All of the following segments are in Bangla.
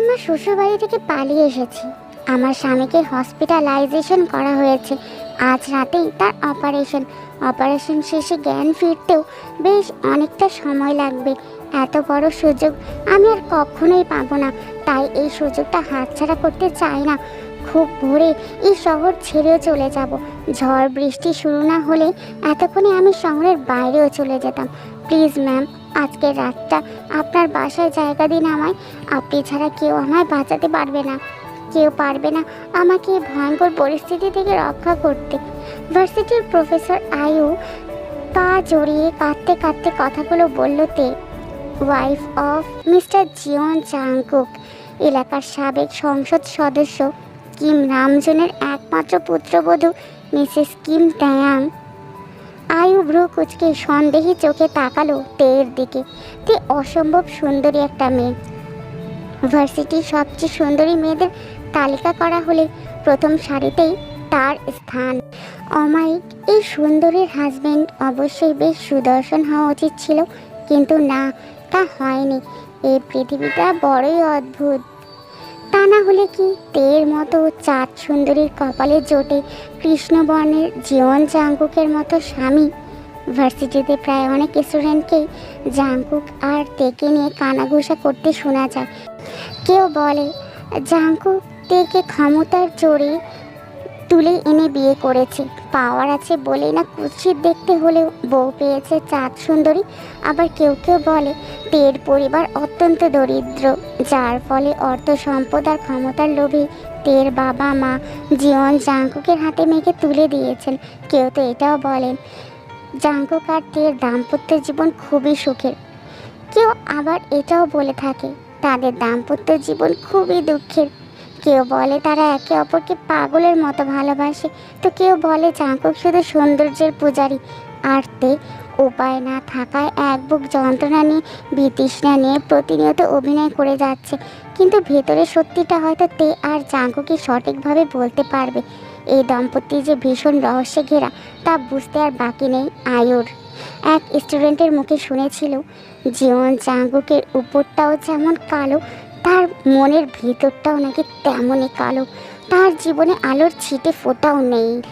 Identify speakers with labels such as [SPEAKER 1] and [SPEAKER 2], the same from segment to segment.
[SPEAKER 1] আমার শ্বশুরবাড়ি থেকে পালিয়ে এসেছি। আমার স্বামীকে হসপিটালাইজেশন করা হয়েছে। আজ রাতেই তার অপারেশন অপারেশন শেষে জ্ঞান ফিরতেও বেশ অনেকটা সময় লাগবে। এত বড় সুযোগ আমি আর কখনোই পাবো না। তাই এই সুযোগটা হাতছাড়া করতে চাই না। খুব ভোরে এই শহর ছেড়েও চলে যাব। ঝড় বৃষ্টি শুরু না হলে এতক্ষণে আমি শহরের বাইরেও চলে যেতাম। প্লিজ ম্যাম আজকের রাতটা আপনার বাসায় জায়গা দিন আমায়। আপনি ছাড়া কেউ আমায় বাঁচাতে পারবে না। কেউ পারবে না আমাকে এই ভয়ঙ্কর পরিস্থিতি থেকে রক্ষা করতে। ভার্সিটির প্রফেসর আয়ু পা জড়িয়ে কাঁদতে কাঁদতে কথাগুলো বলল তে। ওয়াইফ অফ মিস্টার জিওন চাংকুক এলাকার সাবেক সংসদ সদস্য, কিম রামজনের একমাত্র পুত্রবধূ, মিসেস কিম ট্যায়াং আয়ু ভ্রু কুচকে সন্দেহী চোখে তাকালো তেয়ের দিকে। তে অসম্ভব সুন্দরী একটা মেয়ে। ভার্সিটির সবচেয়ে সুন্দরী মেয়েদের তালিকা করা হলে প্রথম সারিতেই তার স্থান। অমায়িক এই সুন্দরীর হাজব্যান্ড অবশ্যই বেশ সুদর্শন হওয়া উচিত ছিল, কিন্তু না, তা হয়নি। এই পৃথিবীটা বড়ই অদ্ভুত। তা না হলে কি? তের মতো চাঁদ সুন্দরীর কপালে জোটে কৃষ্ণবর্ণের জীবন জাঙ্কুকের মতো স্বামী। ভার্সিটিতে প্রায় অনেক স্টুডেন্টকেই জাঙ্কুক আর তেকে নিয়ে কানাঘুষা করতে শোনা যায়। কেউ বলে, জাঙ্কুক, তেকে ক্ষমতার জোরে তুলে এনে বিয়ে করেছে। পাওয়ার আছে বলেই না কুৎসিত দেখতে হলেও বউ পেয়েছে চাঁদ সুন্দরী। আবার কেউ কেউ বলে তের পরিবার অত্যন্ত দরিদ্র। যার ফলে অর্থ সম্পদ আর ক্ষমতার লোভে তের বাবা মা জীবন জাঙ্কুকের হাতে মেয়েকে তুলে দিয়েছেন। কেউ তো এটাও বলেন, জাঙ্কুক আর তের দাম্পত্য জীবন খুবই সুখের। কেউ আবার এটাও বলে থাকে, তাদের দাম্পত্য জীবন খুবই দুঃখের। কেউ বলে তারা একে অপরকে পাগলের মতো ভালোবাসে। তো কেউ বলে জাঙ্কুক শুধু সৌন্দর্যের পূজারি। আর তে উপায় না থাকায় এক বুক যন্ত্রণা নিয়ে, বিতৃষ্ণা নিয়ে প্রতিনিয়ত অভিনয় করে যাচ্ছে। কিন্তু ভেতরে সত্যিটা হয়তো তে আর জাঙ্কুকে সঠিকভাবে বলতে পারবে। এই দম্পতি যে ভীষণ রহস্যে ঘেরা, তা বুঝতে আর বাকি নেই আয়ুর। এক স্টুডেন্টের মুখে শুনেছিল, জীবন জাঙ্গুকের উপরটাও যেমন কালো তার মনের ভিতরটাও নাকি তেমনই কালো। তার জীবনে আলোর ছিটে ফোটাও নেই।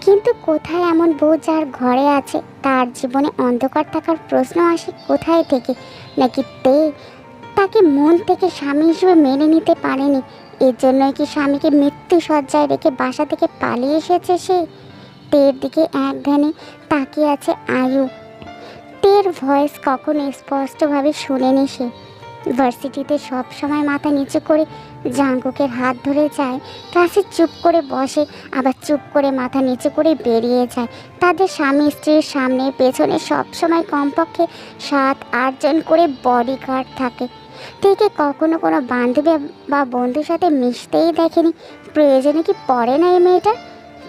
[SPEAKER 1] কিন্তু কোথায় এমন বউ যার ঘরে আছে? তার জীবনে অন্ধকার থাকার প্রশ্ন আসে কোথায় থেকে? নাকি তে? তাকে মন থেকে স্বামী হিসেবে মেনে নিতে পারেনি। এর জন্যই কি স্বামীকে মৃত্যু সজ্জায় রেখে বাসা থেকে পালিয়ে এসেছে সে? তের দিকে এক ধ্যানে তাকিয়ে আছে আয়ু। তের ভয়েস কখনো স্পষ্টভাবে শুনেনি সে। ভার্সিটিতে সব সময় মাথা নিচু করে জাঙ্কুকের হাত ধরে যায়, ক্লাসে চুপ করে বসে, আবার চুপ করে মাথা নিচু করে বেরিয়ে যায়। তাদের স্বামী, স্ত্রীর সামনে, পেছনে সব সময় কমপক্ষে সাত আটজন করে বডিগার্ড থাকে। থেকে কখনো কোনো বান্ধবী বা বন্ধুর সাথে মিশতেই দেখেনি। প্রয়োজনে কি পড়ে না এই মেয়েটা?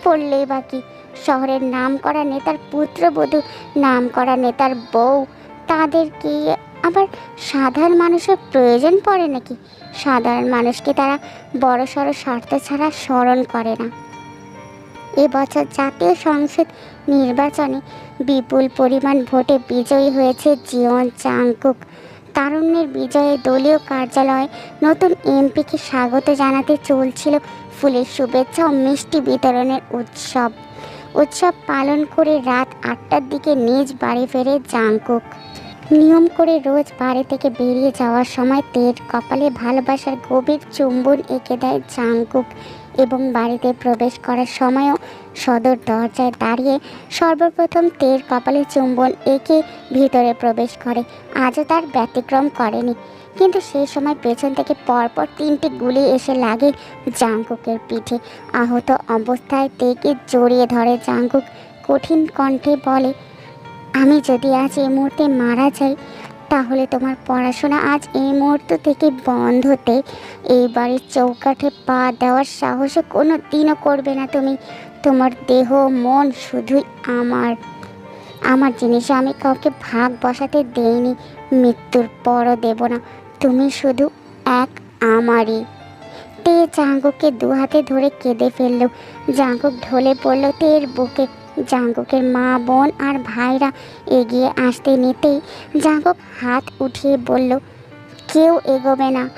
[SPEAKER 1] পড়লেই বা বাকি শহরের নাম করা নেতার পুত্রবধূ নাম করা নেতার বউ, তাদের কি আবার সাধারণ মানুষের প্রয়োজন পড়ে নাকি? সাধারণ মানুষকে তারা বড় সড়ো স্বার্থ ছাড়া স্মরণ করে না। এবছর জাতীয় সংসদ নির্বাচনে বিপুল পরিমাণ ভোটে বিজয়ী হয়েছে জিওন চাংকুক। তারুণ্যের বিজয়ে দলীয় কার্যালয়ে নতুন এমপিকে স্বাগত জানাতে চলছিল ফুলের শুভেচ্ছা ও মিষ্টি বিতরণের উৎসব। উৎসব পালন করে রাত আটটার দিকে নিজ বাড়ি ফেরে জাংকুক নিয়ম করে রোজ বাড়ি থেকে বেরিয়ে যাওয়ার সময় তের কপালে ভালোবাসার গভীর চুম্বন এঁকে দেয় জাংকুক এবং বাড়িতে প্রবেশ করার সময়ও সদর দরজায় দাঁড়িয়ে সর্বপ্রথম তের কপালে চুম্বন এঁকে ভিতরে প্রবেশ করে। আজও তার ব্যতিক্রম করেনি। কিন্তু সেই সময় পেছন থেকে পরপর তিনটি গুলি এসে লাগে জাংকুকের পিঠে। আহত অবস্থায় তেকে জড়িয়ে ধরে জাংকুক। কঠিন কণ্ঠে বলে আমি যদি আজ এই মুহূর্তে মারা যাই, তাহলে তোমার পড়াশোনা আজ এই মুহূর্ত থেকে বন্ধতে এই বাড়ির চৌকাঠে পা দেওয়ার সাহসও কোনো দিনও করবে না তুমি। তোমার দেহ, মন শুধুই আমার। আমার জিনিসে আমি কাউকে ভাগ বসাতে দেইনি, মৃত্যুর পরও দেব না। তুমি শুধু এক আমারই। তে জাঙ্গুকে দু হাতে ধরে কেঁদে ফেলল। জাঙ্গুক ঢলে পড়ল তের বুকে। জাঙ্গুকের মা, বোন আর ভাইরা এগিয়ে আসতে নিতেই জাঙ্গুক হাত উঠিয়ে বলল, কেউ এগোবে না।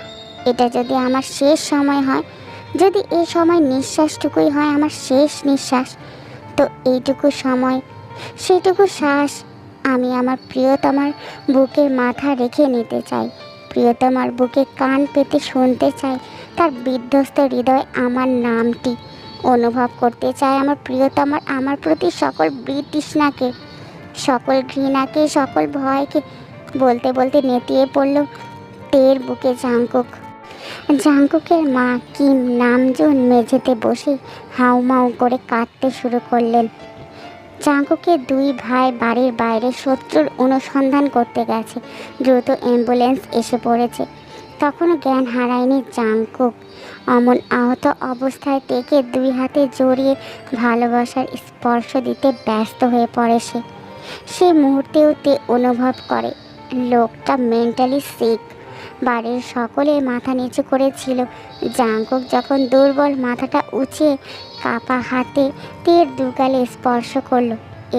[SPEAKER 1] এটা যদি আমার শেষ সময় হয়, যদি এই সময় নিঃশ্বাসটুকুই হয় আমার শেষ নিঃশ্বাস, তো এইটুকু সময় সেটুকু শ্বাস আমি আমার প্রিয়তমার বুকে মাথা রেখে নিতে চাই। প্রিয়তমার বুকে কান পেতে শুনতে চাই। তার বিধ্বস্ত হৃদয় আমার নামটি। অনুভব করতে চাই আমার প্রিয়তমার আমার প্রতি সকল বৃতৃষ্ণাকে, সকল ঘৃণাকে, সকল ভয়কে বলতে বলতে নেতিয়ে পড়ল তের বুকে জাঙ্কুক জাঙ্কুকের মা কিম নামজুন মেঝেতে বসে হাউমাউ করে কাঁদতে শুরু করলেন। জাঙ্কুকের দুই ভাই বাড়ির বাইরে শত্রুর অনুসন্ধান করতে গেছে। দ্রুত অ্যাম্বুলেন্স এসে পড়েছে। তখনও জ্ঞান হারায়নি জাঙ্কুক অমন আহত অবস্থায় তেকে দুই হাতে জড়িয়ে ভালোবাসার স্পর্শ দিতে ব্যস্ত হয়ে পড়ে সে। সে মুহূর্তেও তে অনুভব করে, লোকটা মেন্টালি সিক বাড়ির সকলে মাথা নিচু করেছিল। জাঙ্কুক যখন দুর্বল মাথাটা উঁচিয়ে কাপা হাতে তীর দুগালে স্পর্শ করল,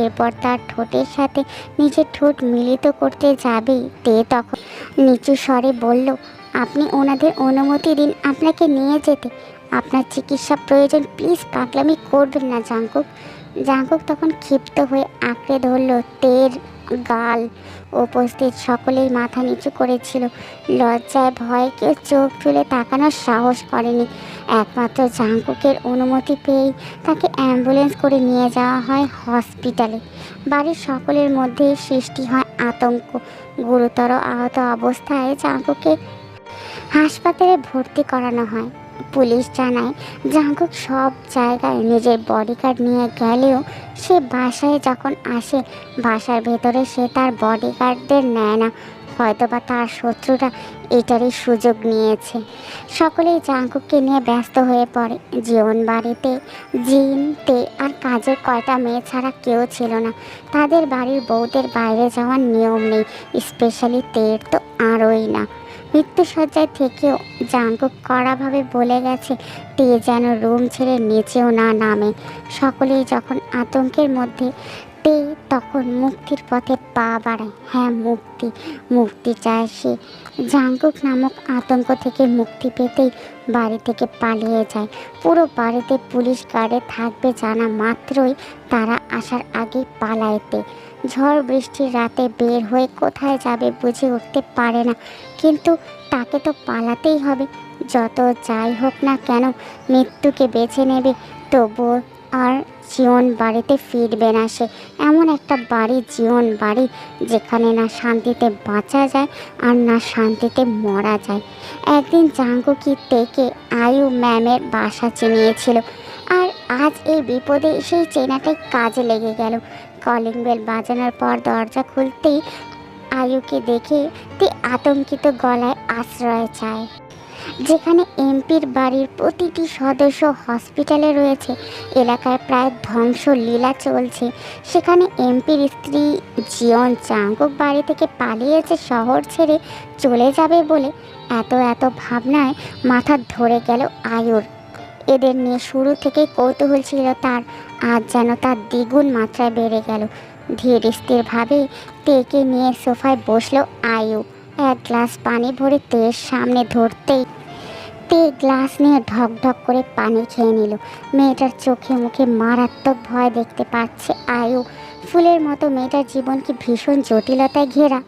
[SPEAKER 1] এরপর তার ঠোঁটের সাথে নিজের ঠোঁট মিলিত করতে যাবেই তে তখন। নিচু স্বরে বলল আপনি ওনাদের অনুমতি দিন আপনাকে নিয়ে যেতে। আপনার চিকিৎসা প্রয়োজন, প্লিজ পাগলামি করবেন না জাঙ্কুক। জাঙ্কুক তখন ক্ষিপ্ত হয়ে আঁকড়ে ধরল তের গাল। উপস্থিত সকলেই মাথা নিচু করেছিল। লজ্জায় ভয়ে কেউ চোখ তুলে তাকানোর সাহস করেনি। একমাত্র জাঙ্কুকের অনুমতি পেয়েই তাকে অ্যাম্বুলেন্স করে নিয়ে যাওয়া হয় হসপিটালে। বাড়ির সকলের মধ্যে সৃষ্টি হয় আতঙ্ক। গুরুতর আহত অবস্থায় জাঙ্কুকে হাসপাতালে ভর্তি করানো হয়। পুলিশ জানায় জাঙ্কুক সব জায়গায় নিজের বডিগার্ড নিয়ে গেলেও সে বাসায় যখন আসে, বাসার ভেতরে সে তার বডিগার্ডদের নেয় না। হয়তোবা তার শত্রুরা এটারই সুযোগ নিয়েছে। সকলেই জাঙ্কুককে নিয়ে ব্যস্ত হয়ে পড়ে। জীবন বাড়িতে, জিন, তে আর কাজের কয়টা মেয়ে ছাড়া কেউ ছিল না। তাদের বাড়ির বউদের বাইরে যাওয়ার নিয়ম নেই। স্পেশালি তের তো আরোই না। মৃত্যুসজ্জায় থেকেও জাঙ্কুক কড়াভাবে বলে গেছে, তে যেন রুম ছেড়ে নেচেও না নামে। সকলেই যখন আতঙ্কের মধ্যে, তে তখন মুক্তির পথে পা বাড়ায়। হ্যাঁ মুক্তি মুক্তি চায় সে। জাঙ্কুক নামক আতঙ্ক থেকে মুক্তি পেতেই বাড়ি থেকে পালিয়ে যায়। পুরো বাড়িতে পুলিশ গার্ডে থাকবে জানা মাত্রই তারা আসার আগেই পালাইতে ঝড় বৃষ্টির রাতে বের হয়ে কোথায় যাবে বুঝে উঠতে পারে না। কিন্তু তাকে তো পালাতেই হবে। যত যাই হোক না কেন, মৃত্যুকে বেছে নেবে তবুও আর জীবন বাড়িতে ফিরবে না সে। এমন একটা বাড়ি, জীবন বাড়ি, যেখানে না শান্তিতে বাঁচা যায় আর না শান্তিতে মরা যায়। একদিন জাঙ্গুকি থেকে আয়ু ম্যামের বাসা চিনিয়েছিল আর আজ এই বিপদে সেই চেনাটাই কাজে লেগে গেল। কলিং বেল বাজানোর পর দরজা খুলতেই আয়ুকে দেখে তে আতঙ্কিত গলায় আশ্রয় চায়। যেখানে এমপির বাড়ির প্রতিটি সদস্য হসপিটালে রয়েছে, এলাকায় প্রায় ধ্বংস লীলা চলছে। সেখানে এমপির স্ত্রী জিয়ন চাঙ্কুক বাড়ি থেকে পালিয়েছে শহর ছেড়ে চলে যাবে বলে এত এত ভাবনায় মাথা ধরে গেল আয়ুর। এদের নিয়ে শুরু থেকেই কৌতূহল ছিল তার, আজ যেন তার দ্বিগুণ মাত্রায় বেড়ে গেল। ধীর স্থিরভাবে টেকে নিয়ে সোফায় বসল আয়ু। এক গ্লাস পানি ভরে তের সামনে ধরতেই তে গ্লাস নিয়ে ঢক ঢক করে পানি খেয়ে নিল। মেয়েটার চোখে মুখে মারাত্মক ভয় দেখতে পাচ্ছে আয়ু। ফুলের মতো মেয়েটার জীবন কি ভীষণ জটিলতায় ঘেরা।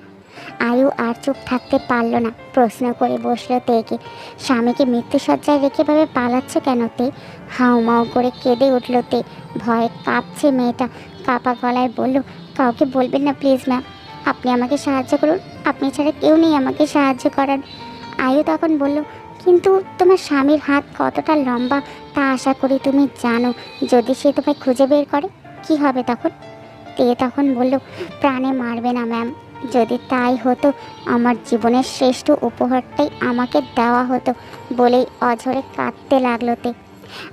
[SPEAKER 1] আয়ু আর চুপ থাকতে পারল না। প্রশ্ন করে বসল তেকে, স্বামীকে মৃত্যুসজ্জায় রেখে ভাবে পালাচ্ছে কেন তে? হাউমাউ করে কেঁদে উঠল তে। ভয়ে কাঁপছে মেয়েটা। কাপা গলায় বলল, কাউকে বলবেন না প্লিজ ম্যাম আপনি আমাকে সাহায্য করুন। আপনি ছাড়া কেউ নেই আমাকে সাহায্য করার। আয়ু তখন বলল, কিন্তু তোমার স্বামীর হাত কতটা লম্বা তা আশা করি তুমি জানো। যদি সে তোমায় খুঁজে বের করে, কি হবে তখন? তে তখন বলল, প্রাণে মারবে না ম্যাম যদি তাই হতো, আমার জীবনের শ্রেষ্ঠ উপহারটাই আমাকে দেওয়া হতো বলেই অঝরে কাঁদতে লাগল তে।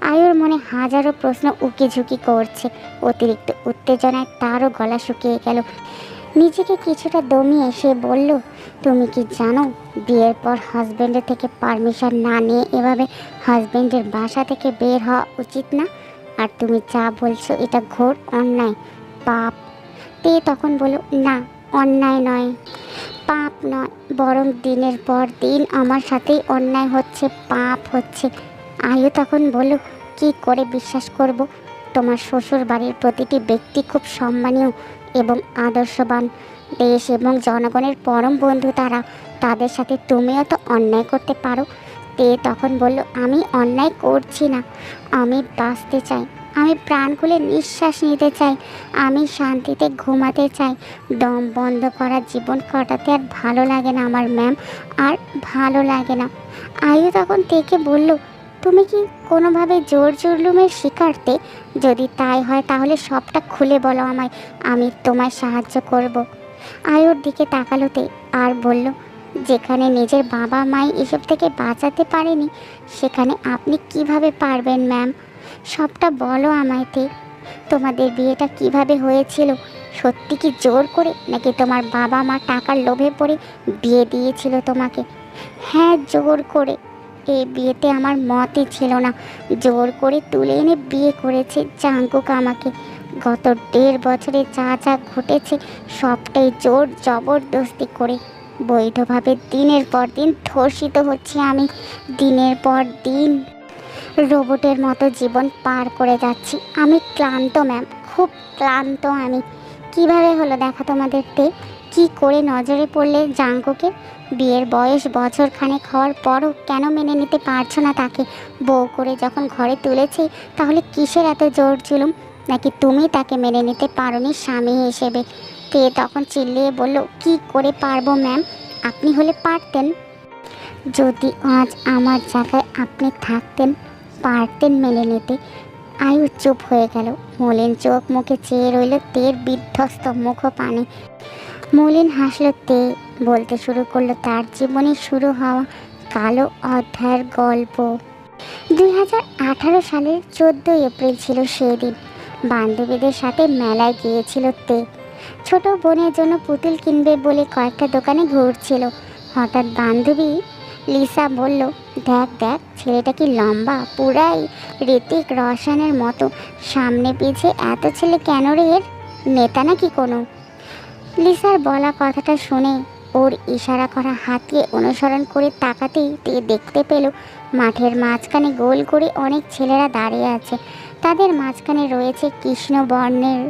[SPEAKER 1] আয়ুর মনে হাজারো প্রশ্ন উকি ঝুঁকি করছে। অতিরিক্ত উত্তেজনায় তারও গলা শুকিয়ে গেল। নিজেকে কিছুটা দমিয়ে সে বলল, তুমি কি জানো, বিয়ের পর হাজব্যান্ডের থেকে পারমিশন না নিয়ে এভাবে হাজব্যান্ডের বাসা থেকে বের হওয়া উচিত না? আর তুমি যা বলছো এটা ঘোর অন্যায়। পাপ। তে তখন বলল, না, অন্যায় নয়। পাপ নয়, বরং দিনের পর দিন আমার সাথেই অন্যায় হচ্ছে, পাপ হচ্ছে। আয়ু তখন বলল কি করে বিশ্বাস করব? তোমার শ্বশুর বাড়ির প্রতিটি ব্যক্তি খুব সম্মানীয় এবং আদর্শবান। দেশ এবং জনগণের পরম বন্ধু তারা। তাদের সাথে তুমিও তো অন্যায় করতে পারো। তে তখন বলল, আমি অন্যায় করছি না। আমি বাঁচতে চাই। আমি প্রাণ খুলে নিঃশ্বাস নিতে চাই। আমি শান্তিতে ঘুমাতে চাই। দম বন্ধ করা, জীবন কাটাতে আর ভালো লাগে না আমার ম্যাম। আর ভালো লাগে না। আয়ু তখন থেকে বলল তুমি কি কোনোভাবে জোর জুলুমের শিকারতে? যদি তাই হয়, তাহলে সবটা খুলে বলো আমায়। আমি তোমায় সাহায্য করব। আয়ুর দিকে তাকালোতে আর বলল, যেখানে নিজের বাবা মাই এসব থেকে বাঁচাতে পারেনি, সেখানে আপনি কীভাবে পারবেন, ম্যাম? সবটা বলো আমায় তে। তোমাদের বিয়েটা কীভাবে হয়েছিল? সত্যি কি জোর করে? নাকি তোমার বাবা মা টাকার লোভে পড়ে বিয়ে দিয়েছিল তোমাকে? হ্যাঁ জোর করে। এই বিয়েতে আমার মতই ছিল না। জোর করে তুলে এনে বিয়ে করেছে জাঙ্কুক আমাকে। গত দেড় বছরে যা যা ঘটেছে সবটাই জোর জবরদস্তি করে। বৈধভাবে দিনের পর দিন ধর্ষিত হচ্ছি আমি। দিনের পর দিন রোবটের মতো জীবন পার করে যাচ্ছি। আমি ক্লান্ত, ম্যাম। খুব ক্লান্ত আমি। কীভাবে হলো দেখা তোমাদের তে? কি করে নজরে পড়লে জাঙ্কুকে বিয়ের বয়স বছর খানেক হওয়ার পরও কেন মেনে নিতে পারছ না তাকে? বউ করে যখন ঘরে তুলেছি, তাহলে কিসের এত জোর জুলুম? নাকি তুমি তাকে মেনে নিতে পারোনি স্বামী হিসেবে? তে তখন চিল্লিয়ে বলল, কি করে পারব ম্যাম? আপনি হলে পারতেন। যদি আজ আমার জায়গায় আপনি থাকতেন, পারতেন মেনে নিতে। আয়ু চুপ হয়ে গেল। মলিন চোখ মুখে চেয়ে রইল তের বিধ্বস্ত মুখ পানে মলিন হাসল, তে বলতে শুরু করল, তার জীবনে শুরু হওয়া কালো অধ্যায়ের গল্প। দুই হাজার আঠারো সালের চোদ্দোই এপ্রিল ছিল সেই দিন বান্ধবীদের সাথে মেলায় গিয়েছিল তে। ছোট বোনের জন্য পুতুল কিনবে বলে কয়েকটা দোকানে ঘুরছিল। হঠাৎ বান্ধবী লিসা বলল, দেখ দেখ, ছেলেটা কি লম্বা? পুরাই ঋতিক রসায়নের মতো। সামনে পিছে এত ছেলে কেন রে এর? নেতা নাকি কোনো? লিসার বলা কথাটা শুনে ওর ইশারা করা হাতিয়ে অনুসরণ করে তাকাতেই তে দেখতে পেল মাঠের মাঝখানে গোল করে অনেক ছেলেরা দাঁড়িয়ে আছে। তাদের মাঝখানে রয়েছে কৃষ্ণবর্ণের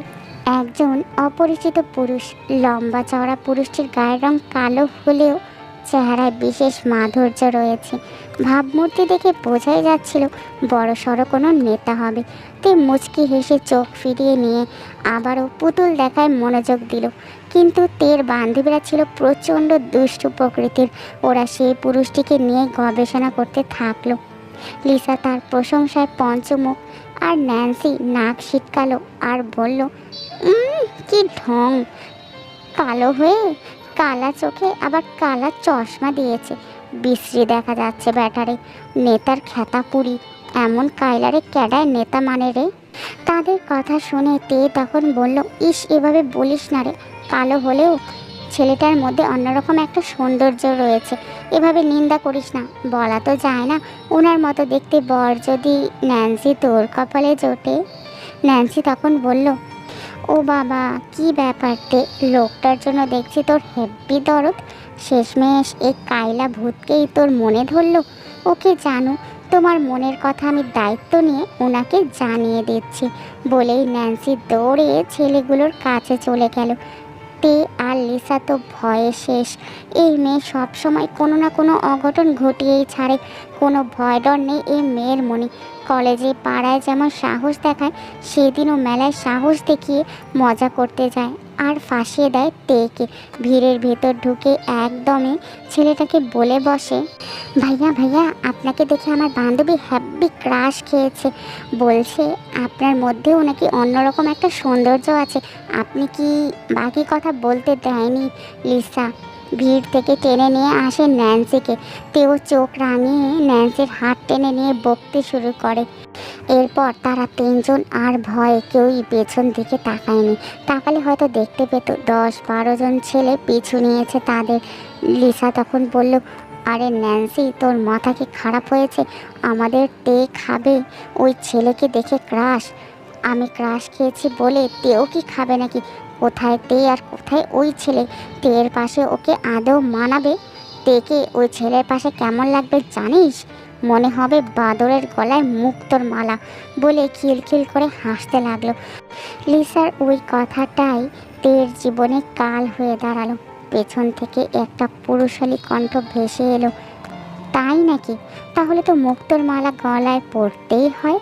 [SPEAKER 1] একজন অপরিচিত পুরুষ। লম্বা চওড়া পুরুষটির গায়ের রং কালো হলেও চেহারায় বিশেষ মাধুর্য রয়েছে। ভাবমূর্তি দেখে বোঝাই যাচ্ছিল বড় সড়ো কোনো নেতা হবে। তে মুচকি হেসে চোখ ফিরিয়ে নিয়ে আবারও পুতুল দেখায় মনোযোগ দিল। কিন্তু তের বান্ধবীরা ছিল প্রচণ্ড দুষ্টু প্রকৃতির। ওরা সেই পুরুষটিকে নিয়ে গবেষণা করতে থাকল। লিসা তার প্রশংসায় পঞ্চমুখ আর ন্যান্সি নাক শীতকালো আর বলল "উম, কি ঢং। কালো হয়ে কালা চোখে আবার কালা চশমা দিয়েছে। বিশ্রী দেখা যাচ্ছে ব্যাটারে। নেতার খ্যাতা পুরি এমন কাইলারে ক্যাডায় নেতা মানে রে? তাদের কথা শুনে তে তখন বলল, ইস, এভাবে বলিস না রে। কালো হলেও ছেলেটার মধ্যে অন্যরকম একটা সৌন্দর্য রয়েছে। এভাবে নিন্দা করিস না। বলা তো যায় না ওনার মতো দেখতে বর যদি ন্যান্সি তোর কপালে জোটে? ন্যান্সি তখন বলল, ও বাবা, কি ব্যাপারতে লোকটার জন্য দেখছি তোর হেব্বি দরদ। শেষমেশ এই কাইলা ভূতকেই তোর মনে ধরলো। ওকে জানো তোমার মনের কথা আমি দায়িত্ব নিয়ে ওনাকে জানিয়ে দিচ্ছি। বলেই ন্যান্সি দৌড়ে ছেলেগুলোর কাছে চলে গেল। তে আর লিসা তো ভয়ে শেষ। এই মেয়ে সবসময় কোনো না কোনো অঘটন ঘটিয়েই ছাড়ে। কোনো ভয় ডর নেই। এই মেয়ের মনে কলেজে পাড়ায় যেমন সাহস দেখায়, সেদিনও মেলায় সাহস দেখিয়ে মজা করতে যায় আর ফাঁসিয়ে দেয় তেকে। ভিড়ের ভেতর ঢুকে একদমে ছেলেটাকে বলে বসে, ভাইয়া ভাইয়া, আপনাকে দেখে আমার বান্ধবী হ্যাপি ক্রাশ খেয়েছে। বলছে, আপনার মধ্যেও নাকি অন্যরকম একটা সৌন্দর্য আছে। আপনি কি বাকি কথা বলতে দেয়নি, লিসা? ভিড় থেকে টেনে নিয়ে আসে ন্যান্সিকে। তেও চোখ রাঙিয়ে ন্যান্সির হাত টেনে নিয়ে বকতে শুরু করে। এরপর তারা তিনজন আর ভয়ে কেউই পেছন দিকে তাকায়নি। তাকালে হয়তো দেখতে পেত দশ বারো জন ছেলে পিছু নিয়েছে তাদের। লিসা তখন বলল, আরে ন্যান্সি, তোর মাথা কি খারাপ হয়েছে? আমাদের তে খাবে? ওই ছেলেকে দেখে ক্রাশ। আমি ক্রাশ খেয়েছি বলে তেও কি খাবে নাকি? কোথায় তে আর কোথায় ওই ছেলে? তের পাশে ওকে আদৌ মানাবে? তেকে ওই ছেলের পাশে কেমন লাগবে জানিস? মনে হবে বাদরের গলায় মুক্তোর মালা বলে খিলখিল করে হাসতে লাগল। লিসার ওই কথাটাই তের জীবনে কাল হয়ে দাঁড়াল। পেছন থেকে একটা পুরুষালী কণ্ঠ ভেসে এলো, তাই নাকি? তাহলে তো মুক্তোর মালা গলায় পড়তেই হয়।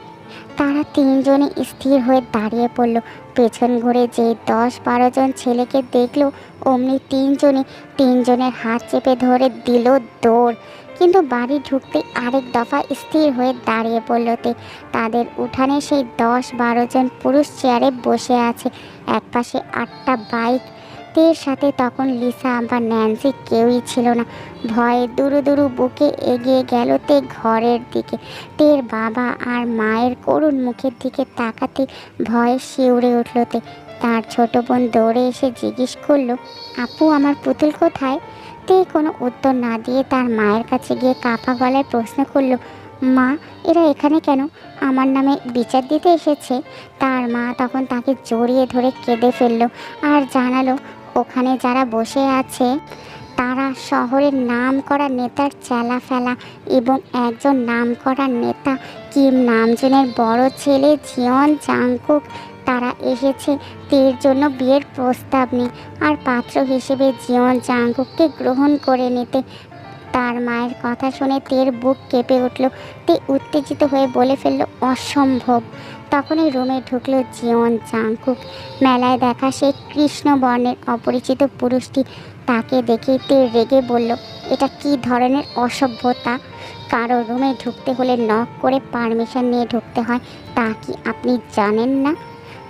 [SPEAKER 1] তারা তিনজনে স্থির হয়ে দাঁড়িয়ে পড়ল। পেছন ঘুরে যে দশ বারো জন ছেলেকে দেখল, অমনি তিনজনে তিনজনের হাত চেপে ধরে দিল দৌড়। কিন্তু বাড়ি ঢুকতে আরেক দফা স্থির হয়ে দাঁড়িয়ে পড়ল তে। তাদের উঠানে সেই দশ বারো জন পুরুষ চেয়ারে বসে আছে। একপাশে আটটা বাইক তের সাথে তখন লিসা বা ন্যান্সি কেউই ছিল না। ভয়ে দুরু দুরু বুকে এগিয়ে গেল তে ঘরের দিকে। তের বাবা আর মায়ের করুণ মুখের দিকে তাকাতে ভয়ে শিউরে উঠল তে। তার ছোট বোন দৌড়ে এসে জিজ্ঞেস করল, আপু, আমার পুতুল কোথায়? তে কোনো উত্তর না দিয়ে তার মায়ের কাছে গিয়ে কাপা গলায় প্রশ্ন করল, মা, এরা এখানে কেন? আমার নামে বিচার দিতে এসেছে? তার মা তখন তাকে জড়িয়ে ধরে কেঁদে ফেলল আর জানালো ওখানে যারা বসে আছে, তারা শহরের নাম করা নেতার চেলা ফেলা এবং একজন নাম করা নেতা, কিম নামজনের বড় ছেলে জিয়ন জাংকুক। তারা এসেছে তের জন্য বিয়ের প্রস্তাব নিয়ে। আর পাত্র হিসেবে জিয়ন জাংকুককে গ্রহণ করে নিতে। তার মায়ের কথা শুনে তের বুক কেঁপে উঠল। তে উত্তেজিত হয়ে বলে ফেলল, অসম্ভব। তখনই রুমে ঢুকলো জীবন জাংকুক। মেলায় দেখা সেই কৃষ্ণ বর্ণের অপরিচিত পুরুষটি। তাকে দেখে তে রেগে বলল, এটা কি ধরনের অসভ্যতা? কারও রুমে ঢুকতে হলে নক করে পারমিশন নিয়ে ঢুকতে হয়। তা কি আপনি জানেন না?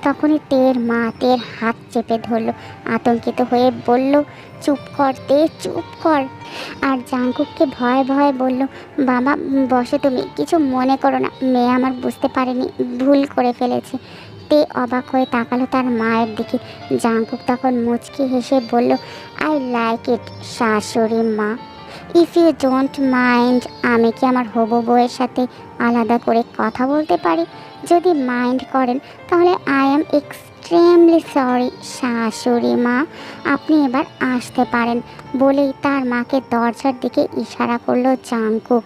[SPEAKER 1] তখনই তের মা তের হাত চেপে ধরলো, আতঙ্কিত হয়ে বলল, চুপ কর তে, চুপ কর। আর জাঙ্কুককে ভয়ে ভয়ে বলল, বাবা, বসে তুমি, কিছু মনে করো না, মেয়ে আমার বুঝতে পারেনি, ভুল করে ফেলেছে। তে অবাক হয়ে তাকালো তার মায়ের দিকে। জাঙ্কুক তখন মুচকি হেসে বলল আই লাইক ইট শাশুড়ি মা। ইফ ইউ ডোন্ট মাইন্ড আমি কি আমার হবু বউয়ের সাথে আলাদা করে কথা বলতে পারি? যদি মাইন্ড করেন, তাহলে আই এম এক্সট্রিমলি সরি শাশুড়ি মা। আপনি এবার আসতে পারেন বলেই তার মাকে দরজার দিকে ইশারা করল জাংকুক।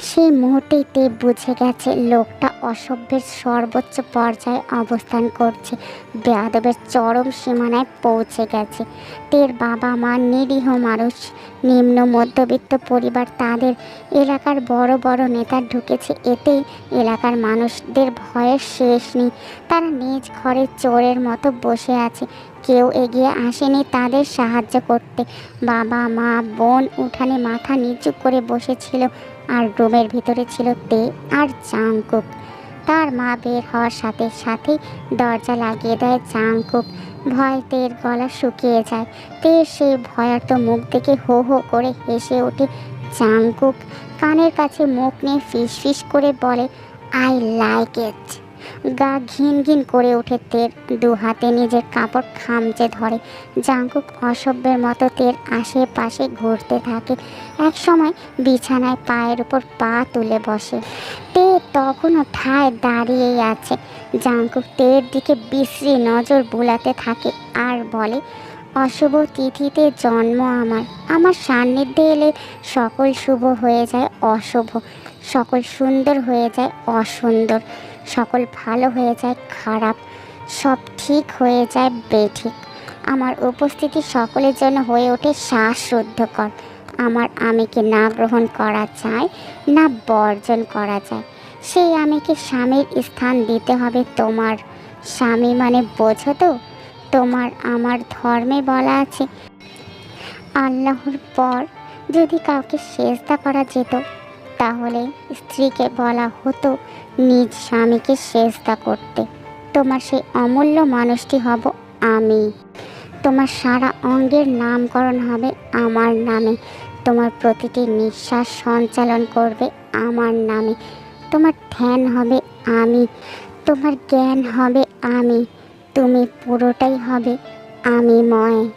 [SPEAKER 1] সেই মুহূর্তেই তে বুঝে গেছে লোকটা অসভ্যের সর্বোচ্চ পর্যায়ে অবস্থান করছে। বেয়াদবের চরম সীমানায় পৌঁছে গেছে। তের বাবা মা নিরীহ মানুষ, নিম্ন মধ্যবিত্ত পরিবার তাদের এলাকার বড় বড় নেতা ঢুকেছে। এতেই এলাকার মানুষদের ভয়ের শেষ নেই। তারা নিজ ঘরে চোরের মতো বসে আছে। কেউ এগিয়ে আসেনি তাদের সাহায্য করতে। বাবা, মা, বোন উঠানে মাথা নিচু করে বসেছিল আর রুমের ভিতরে ছিল তে আর চাংকুক তার মা বের হওয়ার সাথে সাথেই দরজা লাগিয়ে দেয় চাংকুক ভয় তের গলা শুকিয়ে যায়। তে সেই ভয়ার্ত মুখ দেখে হো হো করে হেসে ওঠে চাংকুক কানের কাছে মুখ নিয়ে ফিস ফিস করে বলে আই লাইক ইট গা ঘিন ঘিন করে ওঠে তের। দু হাতে নিজের কাপড় খামচে ধরে। জাঙ্কুক অসভ্যের মতো তের আশেপাশে ঘুরতে থাকে। এক সময় বিছানায় পায়ের উপর পা তুলে বসে। তে তখনও ঠায় দাঁড়িয়েই আছে। জাঙ্কুক তের দিকে বিশ্রী নজর বুলাতে থাকে আর বলে, অশুভ তিথিতে জন্ম আমার। আমার সান্নিধ্যে এলে সকল শুভ হয়ে যায় অশুভ। সকল সুন্দর হয়ে যায় অসুন্দর। সকল ভালো হয়ে যায়, খারাপ সব ঠিক হয়ে যায়, বেঠিক। আমার উপস্থিতি সকলের জন্য হয়ে ওঠে শ্বাসরুদ্ধকর। আমার আমিকে না গ্রহণ করা যায়, না বর্জন করা যায়? সেই আমিকে স্বামীর স্থান দিতে হবে তোমার? স্বামী মানে বোঝো তো? তোমার আমার ধর্মে বলা আছে, আল্লাহর পর যদি কাউকে সেজদা করা যেত তাহলে স্ত্রীকে বলা হতো, নিজ স্বামীকে সেজদা করতে। তোমার সেই অমূল্য মানুষটি হব আমি। তোমার সারা অঙ্গের নামকরণ হবে আমার নামে। তোমার প্রতিটি নিঃশ্বাস সঞ্চালন করবে আমার নামে। তোমার ধ্যান হবে আমি। তোমার জ্ঞান হবে আমি। তুমি পুরোটাই হবে আমি ময়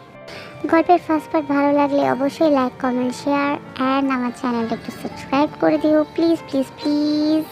[SPEAKER 1] গল্পের ফার্স্ট পার্ট ভালো লাগলে অবশ্যই লাইক কমেন্ট শেয়ার অ্যান্ড আমার চ্যানেলটা একটু সাবস্ক্রাইব করে দিও। Please please please